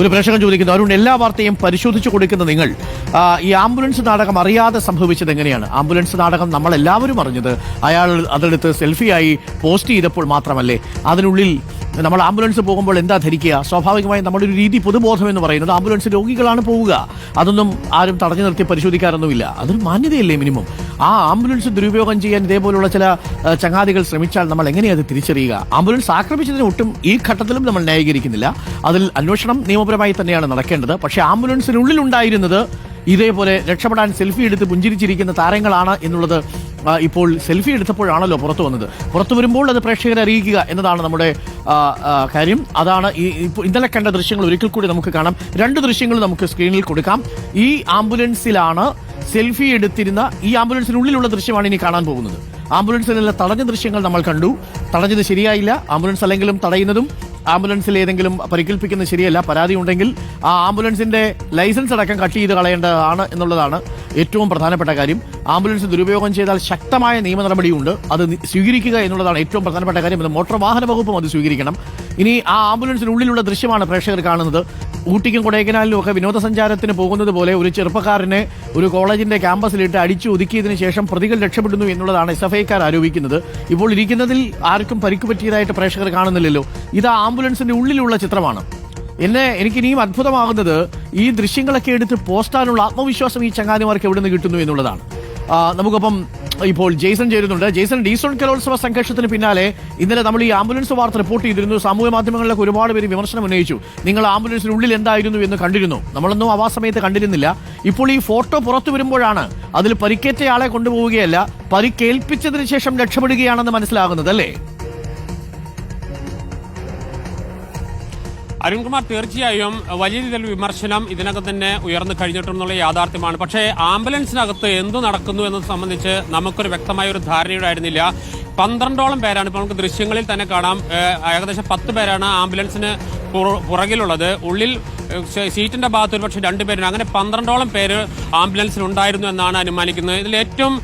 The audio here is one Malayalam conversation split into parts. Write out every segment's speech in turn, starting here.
ഒരു പ്രേക്ഷകൻ ചോദിക്കുന്നു അരുൺ എല്ലാ വാർത്തയും പരിശോധിച്ചു കൊടുക്കുന്ന നിങ്ങൾ ഈ ആംബുലൻസ് നാടകം അറിയാതെ സംഭവിച്ചത് എങ്ങനെയാണ്? ആംബുലൻസ് നാടകം നമ്മൾ എല്ലാവരും അറിഞ്ഞത് അയാൾ അതെടുത്ത് സെൽഫിയായി പോസ്റ്റ് ചെയ്തപ്പോൾ മാത്രമല്ലേ അതിനുള്ളിൽ നമ്മൾ ആംബുലൻസ് പോകുമ്പോൾ എന്താ ധരിക്കുക? സ്വാഭാവികമായും നമ്മുടെ ഒരു രീതി പൊതുബോധം എന്ന് പറയുന്നത് ആംബുലൻസ് രോഗികളാണ് പോവുക. അതൊന്നും ആരും തടഞ്ഞു നിർത്തി പരിശോധിക്കാറൊന്നുമില്ല. അതൊരു മാന്യതയല്ലേ മിനിമം. ആ ആംബുലൻസ് ദുരുപയോഗം ചെയ്യാൻ ഇതേപോലുള്ള ചില ചങ്ങാതികൾ ശ്രമിച്ചാൽ നമ്മൾ എങ്ങനെയത് തിരിച്ചറിയുക? ആംബുലൻസ് ആക്രമിച്ചതിന് ഒട്ടും ഈ ഘട്ടത്തിലും നമ്മൾ ന്യായീകരിക്കുന്നില്ല. അതിൽ അന്വേഷണം നിയമപരമായി തന്നെയാണ് നടക്കേണ്ടത്. പക്ഷേ ആംബുലൻസിനുള്ളിൽ ഉണ്ടായിരുന്നത് ഇതേപോലെ രക്ഷപ്പെടാൻ സെൽഫി എടുത്ത് പുഞ്ചിരിച്ചിരിക്കുന്ന താരങ്ങളാണ് എന്നുള്ളത് ഇപ്പോൾ സെൽഫി എടുത്തപ്പോഴാണല്ലോ പുറത്തു വന്നത്. പുറത്തു വരുമ്പോൾ അത് പ്രേക്ഷകരെ അറിയിക്കുക എന്നതാണ് നമ്മുടെ കാര്യം. അതാണ് ഈ ഇന്നലെ കണ്ട ദൃശ്യങ്ങൾ ഒരിക്കൽ കൂടി നമുക്ക് കാണാം. രണ്ട് ദൃശ്യങ്ങൾ നമുക്ക് സ്ക്രീനിൽ കൊടുക്കാം. ഈ ആംബുലൻസിലാണ് സെൽഫി എടുത്തിരുന്ന ഈ ആംബുലൻസിനുള്ളിലുള്ള ദൃശ്യമാണ് ഇനി കാണാൻ പോകുന്നത്. ആംബുലൻസിലുള്ള തടഞ്ഞ ദൃശ്യങ്ങൾ നമ്മൾ കണ്ടു. തടഞ്ഞത് ശരിയായില്ല. ആംബുലൻസ് അല്ലെങ്കിലും തടയുന്നതും ആംബുലൻസിൽ ഏതെങ്കിലും പരിക്കേൽപ്പിക്കുന്നത് ശരിയല്ല. പരാതി ഉണ്ടെങ്കിൽ ആ ആംബുലൻസിന്റെ ലൈസൻസ് അടക്കം കട്ട് ചെയ്ത് കളയേണ്ടതാണ് എന്നുള്ളതാണ് ഏറ്റവും പ്രധാനപ്പെട്ട കാര്യം. ആംബുലൻസ് ദുരുപയോഗം ചെയ്താൽ ശക്തമായ നിയമ നടപടിയുണ്ട്. അത് സ്വീകരിക്കുക എന്നുള്ളതാണ് ഏറ്റവും പ്രധാനപ്പെട്ട കാര്യം. മോട്ടോർ വാഹന വകുപ്പും അത് സ്വീകരിക്കണം. ഇനി ആ ആംബുലൻസിനുള്ളിലുള്ള ദൃശ്യമാണ് പ്രേക്ഷകർ കാണുന്നത്. ഊട്ടിക്കും കൊടൈക്കനാലിലും ഒക്കെ വിനോദസഞ്ചാരത്തിന് പോകുന്നത് പോലെ ഒരു ചെറുപ്പക്കാരനെ ഒരു കോളേജിന്റെ ക്യാമ്പസിലിട്ട് അടിച്ചു ഒതുക്കിയതിനു ശേഷം പ്രതികൾ രക്ഷപ്പെടുന്നു എന്നുള്ളതാണ് എസ് എഫ് ഐക്കാർ ആരോപിക്കുന്നത്. ഇപ്പോൾ ഇരിക്കുന്നതിൽ ആർക്കും പരിക്ക് പറ്റിയതായിട്ട് പ്രേക്ഷകർ കാണുന്നില്ലല്ലോ. ഇത് ആംബുലൻസിന്റെ ഉള്ളിലുള്ള ചിത്രമാണ്. എന്നെ എനിക്ക് ഇനിയും അത്ഭുതമാകുന്നത് ഈ ദൃശ്യങ്ങളൊക്കെ എടുത്ത് പോസ്റ്റാനുള്ള ആത്മവിശ്വാസം ഈ ചങ്ങാതിമാർക്ക് എവിടെ നിന്ന് കിട്ടുന്നു എന്നുള്ളതാണ്. നമുക്കൊപ്പം ഇപ്പോൾ ജെയ്സൺ ചേരുന്നുണ്ട്. ജെയ്സൺ ഡീസോൺ കലോത്സവ സംഘർഷത്തിന് പിന്നാലെ ഇന്നലെ നമ്മൾ ഈ ആംബുലൻസ് വാർത്ത റിപ്പോർട്ട് ചെയ്തിരുന്നു. സാമൂഹ്യ മാധ്യമങ്ങളിലൊക്കെ ഒരുപാട് പേര് വിമർശനം ഉന്നയിച്ചു. നിങ്ങൾ ആംബുലൻസിനുള്ളിൽ എന്തായിരുന്നു എന്ന് കണ്ടിരുന്നു. നമ്മളൊന്നും ആ സമയത്ത് കണ്ടിരുന്നില്ല. ഇപ്പോൾ ഈ ഫോട്ടോ പുറത്തു വരുമ്പോഴാണ് അതിൽ പരിക്കേറ്റയാളെ കൊണ്ടുപോവുകയല്ല പരിക്കേൽപ്പിച്ചതിന് ശേഷം രക്ഷപ്പെടുകയാണെന്ന് മനസ്സിലാകുന്നത് അല്ലേ? അരുൺകുമാർ തീർച്ചയായും വലിയ രീതിയിൽ വിമർശനം ഇതിനകം തന്നെ ഉയർന്നു കഴിഞ്ഞിട്ടുള്ള യാഥാർത്ഥ്യമാണ്. പക്ഷേ ആംബുലൻസിനകത്ത് എന്തു നടക്കുന്നു എന്നത് സംബന്ധിച്ച് നമുക്കൊരു വ്യക്തമായ ഒരു ധാരണയുണ്ടായിരുന്നില്ല. പന്ത്രണ്ടോളം പേരാണ് ഇപ്പോൾ നമുക്ക് ദൃശ്യങ്ങളിൽ തന്നെ കാണാം. ഏകദേശം പത്ത് പേരാണ് ആംബുലൻസിന് പുറ- പുറകിലുള്ളത്. ഉള്ളിൽ സീറ്റിന്റെ ഭാഗത്ത് ഒരുപക്ഷെ രണ്ടുപേരും അങ്ങനെ പന്ത്രണ്ടോളം പേര് ആംബുലൻസിൽ ഉണ്ടായിരുന്നു എന്നാണ് അനുമാനിക്കുന്നത്. ഇതിൽ ഏറ്റവും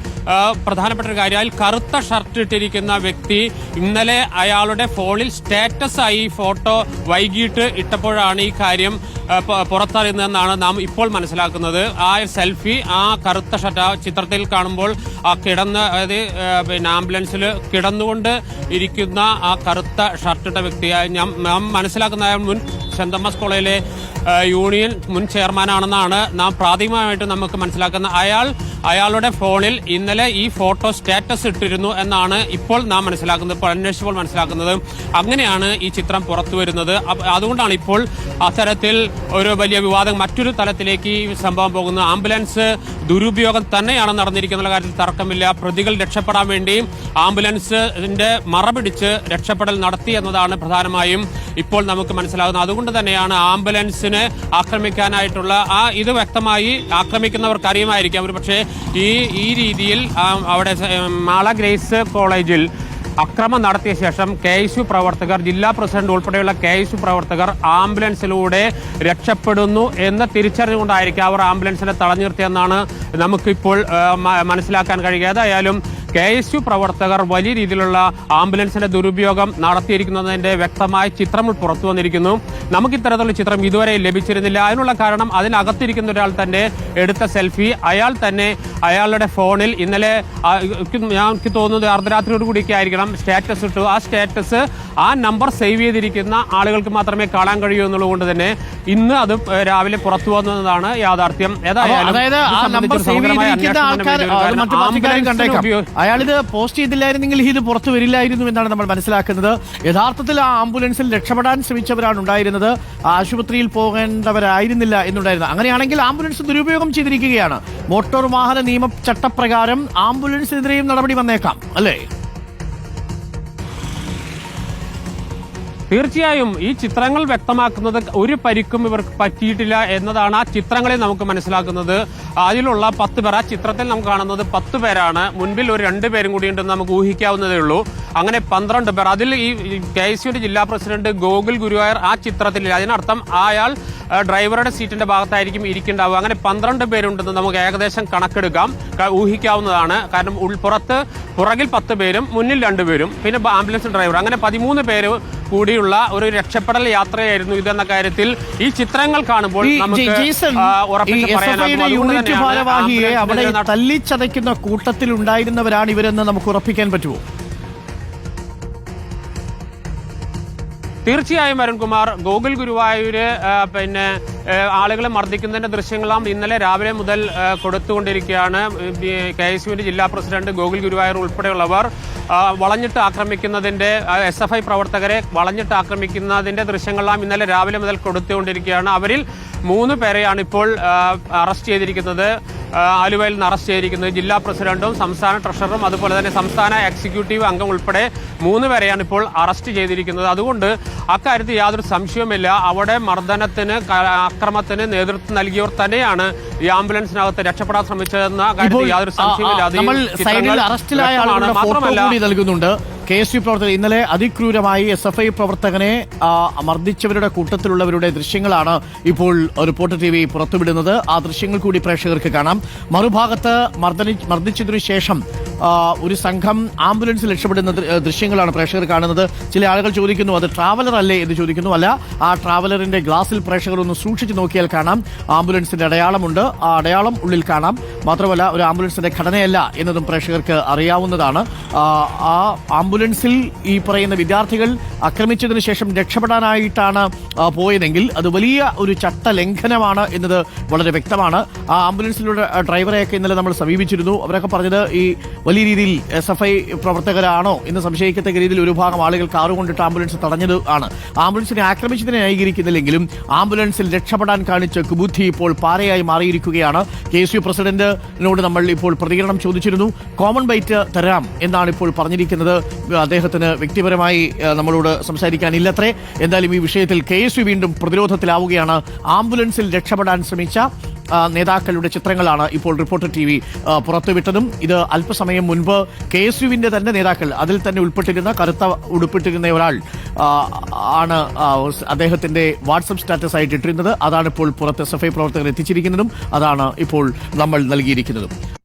പ്രധാനപ്പെട്ട ഒരു കാര്യം അതിൽ കറുത്ത ഷർട്ട് ഇട്ടിരിക്കുന്ന വ്യക്തി ഇന്നലെ അയാളുടെ ഫോണിൽ സ്റ്റാറ്റസ് ആയി ഫോട്ടോ വൈകിട്ട് ഇട്ടപ്പോഴാണ് ഈ കാര്യം പുറത്തറിയുന്നതെന്നാണ് നാം ഇപ്പോൾ മനസ്സിലാക്കുന്നത്. ആ സെൽഫി ആ കറുത്ത ഷർട്ട് ആ ചിത്രത്തിൽ കാണുമ്പോൾ ആ കിടന്ന് അതായത് പിന്നെ ആംബുലൻസിൽ കിടന്നുകൊണ്ട് ഇരിക്കുന്ന ആ കറുത്ത ഷർട്ടിട്ട വ്യക്തിയായി ഞാൻ നാം മനസ്സിലാക്കുന്ന മുൻ സെന്റ് തോമസ് കോളേജിലെ യൂണിയൻ മുൻ ചെയർമാനാണെന്നാണ് നാം പ്രാഥമികമായിട്ട് നമുക്ക് മനസ്സിലാക്കുന്ന അയാൾ അയാളുടെ ഫോണിൽ ഇന്നലെ ഈ ഫോട്ടോ സ്റ്റാറ്റസ് ഇട്ടിരുന്നു എന്നാണ് ഇപ്പോൾ നാം മനസ്സിലാക്കുന്നത് ഇപ്പോൾ അന്വേഷിച്ചപ്പോൾ മനസ്സിലാക്കുന്നത്. അങ്ങനെയാണ് ഈ ചിത്രം പുറത്തു വരുന്നത്. അതുകൊണ്ടാണ് ഇപ്പോൾ അത്തരത്തിൽ ഒരു വലിയ വിവാദം മറ്റൊരു തലത്തിലേക്ക് ഈ സംഭവം പോകുന്നത്. ആംബുലൻസ് ദുരുപയോഗം തന്നെയാണ് നടന്നിരിക്കുന്ന കാര്യത്തിൽ തർക്കമില്ല. പ്രതികൾ രക്ഷപ്പെടാൻ വേണ്ടി ആംബുലൻസിന്റെ മറപിടിച്ച് രക്ഷപ്പെടൽ നടത്തി എന്നതാണ് പ്രധാനമായും ഇപ്പോൾ നമുക്ക് മനസ്സിലാകുന്നത്. അതുകൊണ്ട് തന്നെയാണ് ആംബുലൻസിനെ ആക്രമിക്കാനായിട്ടുള്ള ആ ഇത് വ്യക്തമായി ആക്രമിക്കുന്നവർക്ക് അറിയുമായിരിക്കാം ഒരു പക്ഷേ ഈ ഈ രീതിയിൽ അവിടെ മാള ഗ്രേസ് കോളേജിൽ അക്രമം നടത്തിയ ശേഷം കെ എസ് യു പ്രവർത്തകർ ജില്ലാ പ്രസിഡന്റ് ഉൾപ്പെടെയുള്ള കെ എസ് യു പ്രവർത്തകർ ആംബുലൻസിലൂടെ രക്ഷപ്പെടുന്നു എന്ന് തിരിച്ചറിഞ്ഞുകൊണ്ടായിരിക്കും അവർ ആംബുലൻസിനെ തടഞ്ഞു നിർത്തിയെന്നാണ് നമുക്കിപ്പോൾ മനസ്സിലാക്കാൻ കഴിയുക. ഏതായാലും കെ എസ് യു പ്രവർത്തകർ വലിയ രീതിയിലുള്ള ആംബുലൻസിന്റെ ദുരുപയോഗം നടത്തിയിരിക്കുന്നതിന്റെ വ്യക്തമായ ചിത്രം പുറത്തു വന്നിരിക്കുന്നു. നമുക്ക് ഇത്തരത്തിലുള്ള ചിത്രം ഇതുവരെ ലഭിച്ചിരുന്നില്ല. അതിനുള്ള കാരണം അതിനകത്തിരിക്കുന്ന ഒരാൾ തന്നെ എടുത്ത സെൽഫി. അയാൾ തന്നെ അയാളുടെ ഫോണിൽ ഇന്നലെ ഞാൻ എനിക്ക് തോന്നുന്നത് അർദ്ധരാത്രിയോട് കൂടിയൊക്കെ ആയിരിക്കണം സ്റ്റാറ്റസ് ഇട്ടു. ആ സ്റ്റാറ്റസ് ആ നമ്പർ സേവ് ചെയ്തിരിക്കുന്ന ആളുകൾക്ക് മാത്രമേ കാണാൻ കഴിയൂ എന്നുള്ളത് കൊണ്ട് തന്നെ ഇന്ന് അത് രാവിലെ പുറത്തു വന്നതാണ് യാഥാർത്ഥ്യം. ഏതായാലും അയാളിത് പോസ്റ്റ് ചെയ്തില്ലായിരുന്നെങ്കിൽ ഇത് പുറത്തു വരില്ലായിരുന്നു എന്നാണ് നമ്മൾ മനസ്സിലാക്കുന്നത്. യഥാർത്ഥത്തിൽ ആ ആംബുലൻസിൽ രക്ഷപ്പെടാൻ ശ്രമിച്ചവരാണ് ഉണ്ടായിരുന്നത്. ആശുപത്രിയിൽ പോകേണ്ടവരായിരുന്നില്ല എന്നുണ്ടായിരുന്നു. അങ്ങനെയാണെങ്കിൽ ആംബുലൻസ് ദുരുപയോഗം ചെയ്തിരിക്കുകയാണ്. മോട്ടോർ വാഹന നിയമ ചട്ടപ്രകാരം ആംബുലൻസിനെതിരെയും നടപടി വന്നേക്കാം. അല്ലേ? തീർച്ചയായും ഈ ചിത്രങ്ങൾ വ്യക്തമാക്കുന്നത് ഒരു പരിക്കും ഇവർക്ക് പറ്റിയിട്ടില്ല എന്നതാണ് ആ ചിത്രങ്ങളിൽ നമുക്ക് മനസ്സിലാക്കുന്നത്. അതിലുള്ള പത്ത് പേർ ആ ചിത്രത്തിൽ നമുക്ക് കാണുന്നത് പത്ത് പേരാണ്. മുൻപിൽ ഒരു രണ്ട് പേരും കൂടി ഉണ്ടെന്ന് നമുക്ക് ഊഹിക്കാവുന്നതേ ഉള്ളൂ. അങ്ങനെ പന്ത്രണ്ട് പേർ. അതിൽ ഈ കെ ജില്ലാ പ്രസിഡന്റ് ഗോകുൽ ഗുരുവായൂർ ആ ചിത്രത്തിൽ അതിനർത്ഥം അയാൾ ഡ്രൈവറുടെ സീറ്റിന്റെ ഭാഗത്തായിരിക്കും ഇരിക്കുന്നുണ്ടാവുക. അങ്ങനെ പന്ത്രണ്ട് പേരുണ്ടെന്ന് നമുക്ക് ഏകദേശം കണക്കെടുക്കാം. ഊഹിക്കാവുന്നതാണ്. കാരണം ഉൾപ്പുറത്ത് പുറകിൽ പത്ത് പേരും മുന്നിൽ രണ്ടുപേരും പിന്നെ ആംബുലൻസ് ഡ്രൈവർ. അങ്ങനെ പതിമൂന്ന് പേര് കൂടിയുള്ള ഒരു രക്ഷപ്പെടൽ യാത്രയായിരുന്നു ഇതെന്ന കാര്യത്തിൽ ഈ ചിത്രങ്ങൾ കാണുമ്പോൾ യൂണിറ്റ് ഭാരവാഹിയെ അവിടെ തല്ലിച്ചതയ്ക്കുന്ന കൂട്ടത്തിൽ ഉണ്ടായിരുന്നവരാണ് ഇവരെന്ന് നമുക്ക് ഉറപ്പിക്കാൻ പറ്റുമോ? തീർച്ചയായും അരുൺകുമാർ ഗോകുൽ ഗുരുവായൂര് പിന്നെ ആളുകളെ മർദ്ദിക്കുന്നതിന്റെ ദൃശ്യങ്ങളാം ഇന്നലെ രാവിലെ മുതൽ കൊടുത്തുകൊണ്ടിരിക്കുകയാണ്. കെ എസ് യുവിന്റെ ജില്ലാ പ്രസിഡന്റ് ഗോകുൽ ഗുരുവായൂർ ഉൾപ്പെടെയുള്ളവർ. വളഞ്ഞിട്ട് ആക്രമിക്കുന്നതിന്റെ എസ് എഫ് ഐ പ്രവർത്തകരെ വളഞ്ഞിട്ട് ആക്രമിക്കുന്നതിന്റെ ദൃശ്യങ്ങളെല്ലാം ഇന്നലെ രാവിലെ മുതൽ കൊടുത്തുകൊണ്ടിരിക്കുകയാണ്. അവരിൽ മൂന്ന് പേരെയാണ് ഇപ്പോൾ അറസ്റ്റ് ചെയ്തിരിക്കുന്നത്. ആലുവയിൽ നിന്ന് അറസ്റ്റ് ചെയ്തിരിക്കുന്നത് ജില്ലാ പ്രസിഡന്റും സംസ്ഥാന ട്രഷററും അതുപോലെ തന്നെ സംസ്ഥാന എക്സിക്യൂട്ടീവ് അംഗം ഉൾപ്പെടെ മൂന്ന് പേരെയാണ് ഇപ്പോൾ അറസ്റ്റ് ചെയ്തിരിക്കുന്നത്. അതുകൊണ്ട് അക്കാര്യത്തിൽ യാതൊരു സംശയവുമില്ല. അവിടെ മർദ്ദനത്തിന് അക്രമത്തിന് നേതൃത്വം നൽകിയവർ തന്നെയാണ് ഈ ആംബുലൻസിനകത്ത് രക്ഷപ്പെടാൻ ശ്രമിച്ചതെന്ന കാര്യത്തിൽ യാതൊരു സംശയമില്ല അതിൽ മാത്രമല്ല കെ എസ് യു പ്രവർത്തകർ ഇന്നലെ അതിക്രൂരമായി എസ് എഫ് ഐ പ്രവർത്തകനെ മർദ്ദിച്ചവരുടെ കൂട്ടത്തിലുള്ളവരുടെ ദൃശ്യങ്ങളാണ് ഇപ്പോൾ റിപ്പോർട്ടർ ടി വി പുറത്തുവിടുന്നത്. ആ ദൃശ്യങ്ങൾ കൂടി പ്രേക്ഷകർക്ക് കാണാം. മറുഭാഗത്ത് മർദ്ദിച്ചതിനു ശേഷം ഒരു സംഘം ആംബുലൻസിൽ രക്ഷപ്പെടുന്ന ദൃശ്യങ്ങളാണ് പ്രേക്ഷകർ കാണുന്നത്. ചില ആളുകൾ ചോദിക്കുന്നു അത് ട്രാവലർ അല്ലേ? എന്ന് ചോദിക്കുന്നു. അല്ല ആ ട്രാവലറിന്റെ ഗ്ലാസിൽ പ്രേക്ഷകർ ഒന്ന് സൂക്ഷിച്ചു നോക്കിയാൽ കാണാം. ആംബുലൻസിന്റെ അടയാളമുണ്ട്. ആ അടയാളം ഉള്ളിൽ കാണാം. മാത്രമല്ല ഒരു ആംബുലൻസിന്റെ ഘടനയല്ല എന്നതും പ്രേക്ഷകർക്ക് അറിയാവുന്നതാണ്. ആ, ആ ആംബുലൻസിൽ ഈ പറയുന്ന വിദ്യാർത്ഥികൾ ആക്രമിച്ചതിന് ശേഷം രക്ഷപ്പെടാനായിട്ടാണ് പോയതെങ്കിൽ അത് വലിയ ഒരു ചട്ടലംഘനമാണ് എന്നത് വളരെ വ്യക്തമാണ്. ആ ആംബുലൻസിലൂടെ ഡ്രൈവറെയൊക്കെ ഇന്നലെ നമ്മൾ സമീപിച്ചിരുന്നു. അവരൊക്കെ പറഞ്ഞത് ഈ വലിയ രീതിയിൽ എസ് എഫ് ഐ പ്രവർത്തകരാണോ എന്ന് സംശയിക്കത്തക്ക രീതിയിൽ ഒരു ഭാഗം ആളുകൾ കാറ് കൊണ്ടിട്ട് ആംബുലൻസ് തടഞ്ഞത് ആണ്. ആംബുലൻസിനെ ആക്രമിച്ചതിനെ ന്യായീകരിക്കുന്നില്ലെങ്കിലും ആംബുലൻസിൽ രക്ഷപ്പെടാൻ കാണിച്ച കുബുദ്ധി ഇപ്പോൾ പാരയായി മാറിയിരിക്കുകയാണ്. കെ എസ് യു പ്രസിഡന്റിനോട് നമ്മൾ ഇപ്പോൾ പ്രതികരണം ചോദിച്ചിരുന്നു. കോമൺ ബൈറ്റ് തരാം എന്നാണ് ഇപ്പോൾ പറഞ്ഞിരിക്കുന്നത്. അദ്ദേഹത്തിന് വ്യക്തിപരമായി നമ്മളോട് സംസാരിക്കാനില്ലത്രേ. എന്തായാലും ഈ വിഷയത്തിൽ കെ എസ് വീണ്ടും പ്രതിരോധത്തിലാവുകയാണ്. ആംബുലൻസിൽ രക്ഷപ്പെടാൻ ശ്രമിച്ച നേതാക്കളുടെ ചിത്രങ്ങളാണ് ഇപ്പോൾ റിപ്പോർട്ടർ ടി വി പുറത്തുവിട്ടതും. ഇത് അല്പസമയം മുൻപ് കെ എസ് യുവിന്റെ തന്നെ നേതാക്കൾ അതിൽ തന്നെ ഉൾപ്പെട്ടിരുന്ന കറുത്ത ഉടുപ്പിട്ടിരുന്ന ഒരാൾ ആണ് അദ്ദേഹത്തിന്റെ വാട്സപ്പ് സ്റ്റാറ്റസ് ആയിട്ട് ഇട്ടിരുന്നത്. അതാണ് ഇപ്പോൾ പുറത്ത് ഐ പ്രവർത്തകർ എത്തിച്ചിരിക്കുന്നതും. അതാണ് ഇപ്പോൾ നമ്മൾ നൽകിയിരിക്കുന്നതും.